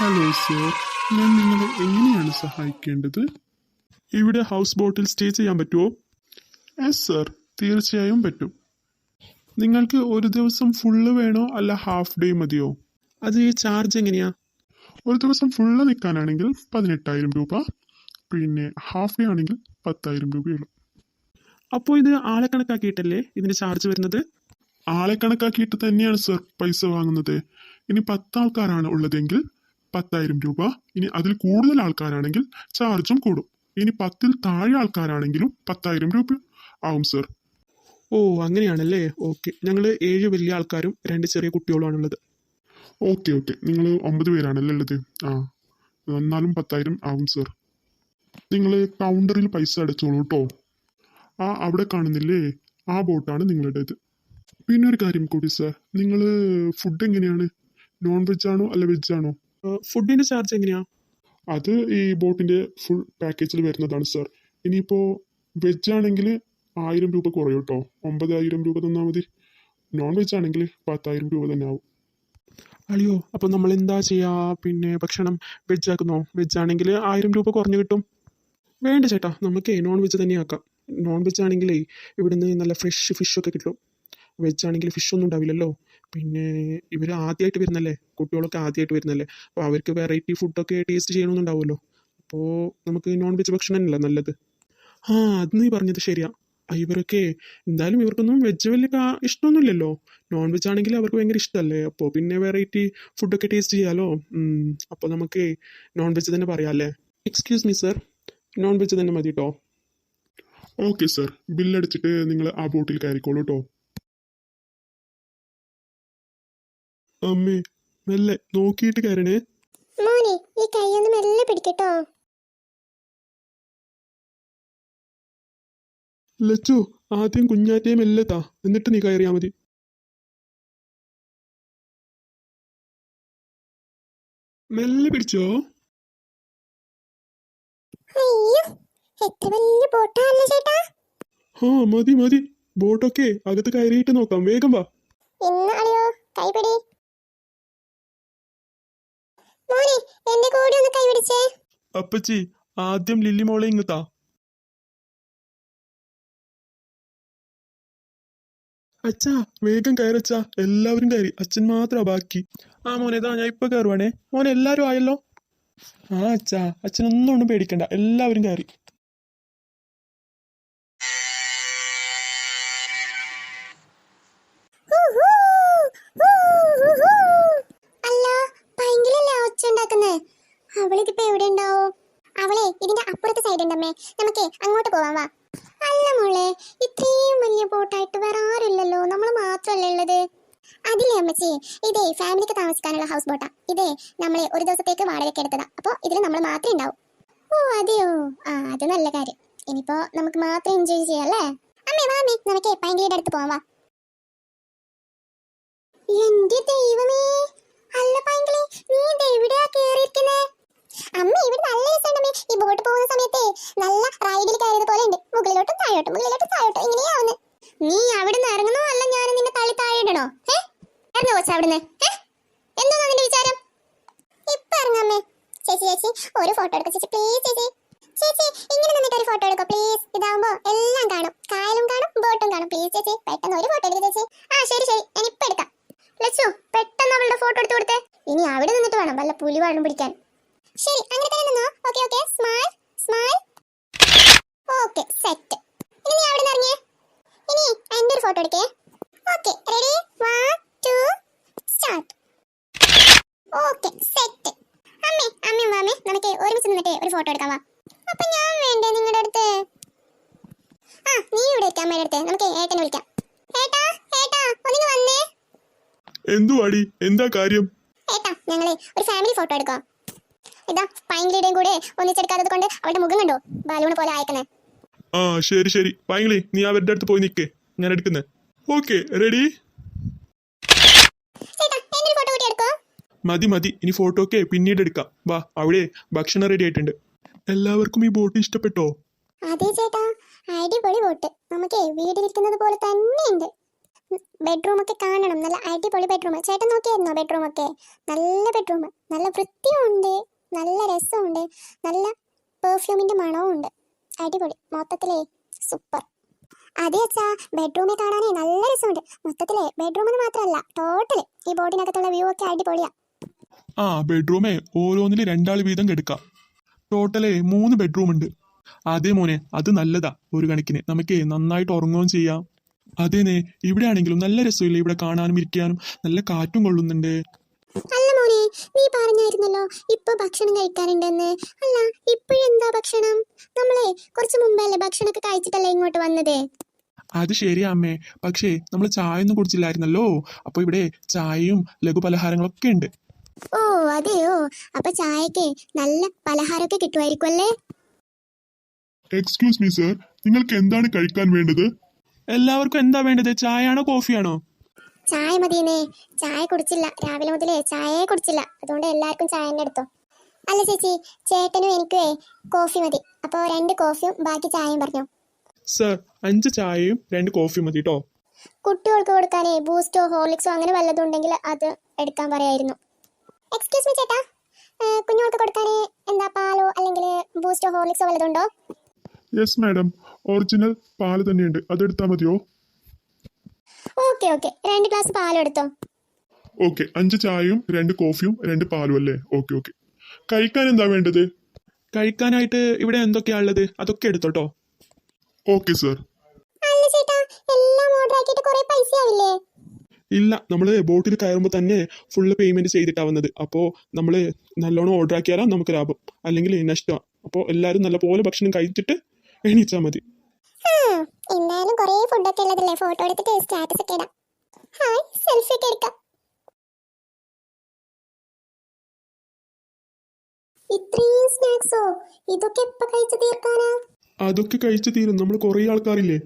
Hello sir ഞാൻ നിങ്ങളെ എങ്ങനെയാണ് സഹായിക്കേണ്ടത്? ഇവിടെ ഹൗസ് ബോട്ടിൽ സ്റ്റേ ചെയ്യാൻ പറ്റുമോ? എസ് സർ തീർച്ചയായും പറ്റും. നിങ്ങൾക്ക് ഒരു ദിവസം ഫുള്ള് വേണോ അല്ല ഹാഫ് ഡേ മതിയോ? അത് ചാർജ് എങ്ങനെയാ? ഒരു ദിവസം ഫുള്ള് നിൽക്കാനാണെങ്കിൽ പതിനെട്ടായിരം രൂപ പിന്നെ ഹാഫ് ഡേ ആണെങ്കിൽ പത്തായിരം രൂപയുള്ളൂ. അപ്പോൾ ഇത് ആളെ കണക്കാക്കിയിട്ടല്ലേ ഇതിന്റെ ചാർജ് വരുന്നത്? ആളെ കണക്കാക്കിയിട്ട് തന്നെയാണ് സർ പൈസ വാങ്ങുന്നത്. ഇനി പത്ത് ആൾക്കാരാണ് ഉള്ളതെങ്കിൽ പത്തായിരം രൂപ. ഇനി അതിൽ കൂടുതൽ ആൾക്കാരാണെങ്കിൽ ചാർജും കൂടും. ഇനി പത്തിൽ താഴെ ആൾക്കാരാണെങ്കിലും പത്തായിരം രൂപ. ആവും സർ ഓ അങ്ങനെയാണല്ലേ? ഓക്കെ ഞങ്ങൾ ഏഴ് വലിയ ആൾക്കാരും രണ്ട് ചെറിയ കുട്ടികളുമാണുള്ളത്. ഓക്കെ ഓക്കെ നിങ്ങൾ ഒമ്പത് പേരാണല്ലേ ഉള്ളത്? ആ. എന്നാലും പത്തായിരം ആവും സർ നിങ്ങൾ കൗണ്ടറിൽ പൈസ അടച്ചോളൂ കേട്ടോ ആ അവിടെ കാണുന്നില്ലേ? ആ ബോട്ടാണ് നിങ്ങളുടേത്. പിന്നെ ഒരു കാര്യം കൂടി സർ നിങ്ങൾ ഫുഡ് എങ്ങനെയാണ്? നോൺ വെജ് ആണോ അല്ല വെജ് ആണോ? ഫുഡിന്റെ ചാർജ് എങ്ങനെയാ? അത് ഈ ബോട്ടിന്റെ ഫുൾ പാക്കേജിൽ വരുന്നതാണ് സർ ഇനിയിപ്പോ വെജ് ആണെങ്കിൽ ആയിരം രൂപ കുറയും കേട്ടോ ഒമ്പതായിരം രൂപ തന്നാൽ മതി. നോൺ വെജ് ആണെങ്കിൽ പത്തായിരം രൂപ തന്നെ ആവും. അളിയോ അപ്പൊ നമ്മൾ എന്താ ചെയ്യാ? പിന്നെ ഭക്ഷണം വെജ് ആക്കുന്നോ? വെജ് ആണെങ്കിൽ ആയിരം രൂപ കുറഞ്ഞു കിട്ടും. വേണ്ട ചേട്ടാ നമുക്ക് നോൺ വെജ് തന്നെ ആക്കാം. നോൺ വെജ് ആണെങ്കിലേ ഇവിടുന്ന് നല്ല ഫ്രഷ് ഫിഷ് ഒക്കെ കിട്ടും. വെജ് ആണെങ്കിൽ ഫിഷ് ഒന്നും ഉണ്ടാവില്ലല്ലോ. പിന്നെ ഇവർ ആദ്യമായിട്ട് വരുന്നല്ലേ? കുട്ടികളൊക്കെ ആദ്യമായിട്ട് വരുന്നല്ലേ? അപ്പോൾ അവർക്ക് വെറൈറ്റി ഫുഡൊക്കെ ടേസ്റ്റ് ചെയ്യണമെന്നുണ്ടാവുമല്ലോ അപ്പോൾ നമുക്ക് നോൺ വെജ് ഭക്ഷണം തന്നെയല്ലേ നല്ലത്? ആ അത് നീ പറഞ്ഞത് ശരിയാ. ഇവരൊക്കെ എന്തായാലും ഇവർക്കൊന്നും വെജ് വലിയ ഇഷ്ടമൊന്നുമില്ലല്ലോ. നോൺ വെജ് ആണെങ്കിൽ അവർക്ക് ഭയങ്കര ഇഷ്ടമല്ലേ? അപ്പോൾ പിന്നെ വെറൈറ്റി ഫുഡൊക്കെ ടേസ്റ്റ് ചെയ്യാലോ? അപ്പോൾ നമുക്ക് നോൺ വെജ് തന്നെ പറയാമല്ലേ excuse me sir non veg തന്നെ മതി കേട്ടോ ഓക്കെ സർ ബില്ലടിച്ചിട്ട് നിങ്ങൾ ആ ബോട്ടിൽ കയറിക്കോളൂ കേട്ടോ അമ്മേ മെല്ലെ നോക്കിയിട്ട് കയറണേ മോനെ ഈ കൈയൊന്ന് മെല്ലെ പിടിക്കട്ടോ. ലച്ചു ആദ്യം കുഞ്ഞാറ്റയെ മെല്ലെ താ. എന്നിട്ട് നീ കയറിയാ മതി. മെല്ലെ പിടിച്ചോ? അയ്യോ എത്ര വലിയ ബോട്ടാണല്ലോ ചേട്ടാ. ആ മതി മതി. ബോട്ടൊക്കെ അകത്ത് കയറിയിട്ട് നോക്കാം. വേഗം വാ. ഇന്ന് അളിയോ കൈപിടി. മോനെ എന്റെ കൂടെ ഒന്ന് കൈ പിടിച്ചേ അപ്പച്ചി ആദ്യം ലില്ലി മോളെ ഇങ്ങ് താ. അച്ഛാ വേഗം കയറച്ചാ എല്ലാവരും കയറി. അച്ഛൻ മാത്രമാ ബാക്കി. ആ മോനെ ഞാൻ ഇപ്പൊ കയറുവാണേ. മോനെ എല്ലാരും ആയല്ലോ? ആ അച്ഛാ ഒന്നും ഒന്നും പേടിക്കണ്ട. എല്ലാവരും കയറി. അപ്പുറത്തെ നമുക്ക് അങ്ങോട്ട് പോവാം വാ. അല്ല മോളെ ഇത്രയും വലിയ ബോട്ടായിട്ട് വേറെ ആരുമില്ലല്ലോ. നമ്മൾ മാത്രമല്ലേ ഉള്ളത്. അതില്ലേ അമ്മച്ചി? ഇതേ ഫാമിലിക്ക് താമസിക്കാനുള്ള ഹൗസ് ബോട്ടാ ഇതേ നമ്മളെ ഒരു ദിവസത്തേക്ക് വാടകയ്ക്ക് എടുത്തതാ. അപ്പോൾ ഇതിൽ നമ്മൾ മാത്രമേ ഉണ്ടാവും. ഓ അതെയോ? ആ അത് നല്ല കാര്യം. ഇനിയിപ്പോ നമുക്ക് മാത്രം എൻജോയ് ചെയ്യാം അല്ലേ? അമ്മേ വാ അമ്മേ. നമുക്ക് പൈങ്കിളിയുടെ അടുത്ത് പോവാം വാ. എന്റെ ദൈവമേ. അല്ല പൈങ്കിളി നീ എവിടെയാ കേറിയിരിക്കുന്നേ? അമ്മ ഇവിടെ നല്ല രസമുണ്ടമ്മേ ഈ ബോട്ട് പോകുന്ന സമയത്തെ നല്ല റൈഡിൽ കയറിയത് പോലെ ഉണ്ട്. മുകളിലോട്ടും താഴോട്ടും മുകളിലോട്ടും താഴോട്ടും. ഇങ്ങനെയാവുന്നു നീ അവിടുന്ന് ഇറങ്ങണോ അല്ല ഞാൻ നിന്നെ തള്ളി താഴെ ഇടണോ ഏ കൊച്ചാ കൊച്ചു അവിടുന്ന് എന്തോ നിന്റെ വിചാരം? ഇപ്പൊ ഇറങ്ങാമേ ചേച്ചി ചേച്ചി ഒരു ഫോട്ടോ എടുക്കും ചേച്ചി പ്ലീസ് ചേച്ചി. ചേച്ചി ഇങ്ങനെ നിന്നിട്ട് ഒരു ഫോട്ടോ എടുക്കോ പ്ലീസ് ഇതാവുമ്പോ എല്ലാം കാണും. കായലും കാണും ബോട്ടും കാണും. പ്ലീസ് ചേച്ചി പെട്ടെന്ന് ഒരു ഫോട്ടോ എടുക്കും ചേച്ചി. ആ ശരി ശരി. ഞാൻ ഇപ്പൊ എടുക്കാം. ലച്ചു പെട്ടെന്ന് അവളുടെ ഫോട്ടോ എടുത്തു കൊടുത്തേ. ഇനി അവിടെ നിന്നിട്ട് വേണം വല്ല പുലി വെള്ളം പിടിക്കാൻ. ശരി അങ്ങനെ തന്നെ നിന്നോ. Okay okay smile smile okay set ഇനി നീ അവിടെ ഇറങ്ങിയേ? ഇനി എന്റെ ഒരു photo എടുക്കേ. Okay ready one two start okay set അമ്മേ അമ്മയും മാമേ നമുക്ക് ഒരുമിച്ച് നിന്നിട്ട് ഒരു ഫോട്ടോ എടുക്കാം വാ. അപ്പൊ ഞാൻ വേണ്ടേ നിങ്ങളുടെ അടുത്ത്? ആ നീ ഇവിടെ ഇരിക്കാം അമ്മയുടെ അടുത്ത്. നമുക്ക് ഏട്ടനെ വിളിക്കാം. ഏട്ടാ ഏട്ടാ ഒന്നിങ്ങ് വന്നേ. എന്തുവാടി? എന്താ കാര്യം? ഏട്ടാ ഞങ്ങളെ ഒരു ഫാമിലി ഫോട്ടോ എടുക്കാം. ഇതാ പൈങ്കിളിയുടെയും കൂടെ ഒന്നിച്ചെടുക്കാത്തത് കൊണ്ട് അവളുടെ മുഖം കണ്ടോ? ബാലൂണ് പോലെ അയക്കുന്നേ ആ ശരി ശരി. പൈങ്കിളി നീ അവരുടെ അടുത്ത് പോയി നിൽക്കേ ഞാൻ എടുക്കുന്നേ. ഓക്കെ റെഡി മതി മതി. ഇനി ഫോട്ടോ ഒക്കെ പിന്നീട് എടുക്കാം. വാ അവിടെ ഭക്ഷണം റെഡി ആയിട്ടുണ്ട്. എല്ലാവർക്കും ഈ ബോട്ട് ഇഷ്ടപ്പെട്ടോ? അതെ ചേട്ടാ. അടിപൊളി ബോട്ട്. നമുക്ക് വീട്ടിലിരിക്കുന്നത് പോലെ തന്നെ ഉണ്ട് ബെഡ്റൂം ഒക്കെ കാണണം. നല്ല അടിപൊളി ബെഡ്റൂം. ചേട്ടൻ നോക്കിയായിരുന്നോ ബെഡ്റൂം ഒക്കെ? നല്ല ബെഡ്റൂം. നല്ല വൃത്തിയും ഉണ്ട് നല്ല രസമുണ്ട്. നല്ല പെർഫ്യൂമിന്റെ മണവും ഉണ്ട് അടിപൊളി. മൊത്തത്തിലേ സൂപ്പർ അതെ അച്ഛാ ബെഡ്റൂമിൽ കാണാനേ നല്ല രസമുണ്ട്. മൊത്തത്തിലെ ബെഡ്റൂം മാത്രമല്ല ടോട്ടൽ ഈ ബോർഡിനകത്തുള്ള വ്യൂ ഒക്കെ അടിപൊളിയാ. ആ ബെഡ്റൂമേ ഓരോന്നിൽ രണ്ടാൾ വീതം കെടുക്കാം. ടോട്ടലേ മൂന്ന് ബെഡ്റൂം ഉണ്ട് അതേ മോനെ അത് നല്ലതാ ഒരു കണക്കിന്. നമുക്ക് നന്നായിട്ട് ഉറങ്ങുകയും ചെയ്യാം. അതേനെ ഇവിടെ ആണെങ്കിലും നല്ല രസമില്ലേ ഇവിടെ കാണാനും ഇരിക്കാനും? നല്ല കാറ്റും കൊള്ളുന്നുണ്ട്. അല്ല മോനെ നീ പറഞ്ഞായിരുന്നല്ലോ ഇപ്പൊ ഭക്ഷണം കഴിക്കാറുണ്ടെന്ന്. അല്ല ഇപ്പോഴെന്താ ഭക്ഷണം? നമ്മളെ കുറച്ച് മുമ്പല്ലേ ഭക്ഷണമൊക്കെ കഴിച്ചിട്ടല്ലേ ഇങ്ങോട്ട് വന്നത്? അത് ശരിയാ അമ്മേ. പക്ഷേ നമ്മൾ ചായ ഒന്നും കുടിച്ചില്ലായിരുന്നല്ലോ. അപ്പൊ ഇവിടെ ചായയും ലഘു പലഹാരങ്ങളൊക്കെ ഉണ്ട്. ഓ അതെയോ? അപ്പൊ ചായക്ക് നല്ല പലഹാരമൊക്കെ കിട്ടുമായിരിക്കുമല്ലേ എക്സ്ക്യൂസ് മീ സർ നിങ്ങൾക്ക് എന്താണ് കഴിക്കാൻ വേണ്ടത്? എല്ലാവർക്കും എന്താ വേണ്ടത്? ചായയാണോ കോഫിയാണോ? ചായ മതിയെന്നേ. ചായ കുടിച്ചില്ല. രാവിലെ മുതലേ ചായയെ കുടിച്ചില്ല. അതുകൊണ്ട് എല്ലാവർക്കും ചായ തന്നെ എടുത്തോ. അല്ല ചേച്ചി ചേട്ടനും എനിക്കേ കോഫി മതി. അപ്പോൾ രണ്ട് കോഫിയും ബാക്കി ചായയും പറഞ്ഞു. സർ അഞ്ച് ചായയും രണ്ട് കോഫിയും മതി കേട്ടോ കുട്ടികൾക്ക് കൊടുക്കാനേ ബൂസ്റ്റോ ഹോർലിക്സോ അങ്ങനെ വല്ലതും ഉണ്ടെങ്കിൽ അത് എടുക്കാൻ പറയായിരുന്നു. എക്സ്ക്യൂസ് മീ ചേട്ടാ. കുഞ്ഞുങ്ങൾക്ക് കൊടുക്കാനേ എന്താ പാലോ അല്ലെങ്കിൽ ബൂസ്റ്റോ ഹോർലിക്സോ വല്ലതും ഉണ്ടോ? യെസ് മാഡം ഒറിജിനൽ പാൽ തന്നെയുണ്ട്. അതെടുത്താൽ മതിയോ? Okay okay. രണ്ട് ഗ്ലാസ് പാലും എടുത്തോ ഓക്കെ അഞ്ച് ചായയും രണ്ട് കോഫിയും രണ്ട് പാലും അല്ലേ? Okay okay. കഴിക്കാൻ എന്താ വേണ്ടത്? കഴിക്കാനായിട്ട് ഇവിടെ എന്തൊക്കെയാ ഉള്ളത്? അതൊക്കെ എടുത്തോട്ടോ. Okay sir. അല്ല ചേട്ടാ എല്ലാം ഓർഡർ ആക്കിയിട്ട് കുറേ പൈസ ആവില്ലേ ഇല്ല നമ്മൾ ബോട്ടിൽ കയറുമ്പോൾ തന്നെ ഫുള്ള് പേയ്മെന്റ് ചെയ്തിട്ടാ വന്നത്. അപ്പോൾ നമ്മൾ നല്ലോണം ഓർഡർ ആക്കിയാലാ നമുക്ക് ലാഭം. അല്ലെങ്കിൽ നഷ്ടമാണ് അപ്പോൾ എല്ലാവരും നല്ലപോലെ ഭക്ഷണം കഴിച്ചിട്ട് എണീച്ചാൽ മതി. എന്തായാലും കുറെ ഫുഡൊക്കെ ഉള്ളതല്ലേ? ഫോട്ടോ എടുത്തിട്ട് സ്റ്റാറ്റസ് ഒക്കെ ഇടാം. ഹായ് സെൽഫി ഒക്കെ എടുക്കാം. ഇത്രയും സ്നാക്സോ ഇതൊക്കെ എപ്പോ കഴിച്ചു തീർക്കാനാ? അതൊക്കെ കഴിച്ചു തീരും. നമ്മൾ കുറേ ആൾക്കാരില്ലേ?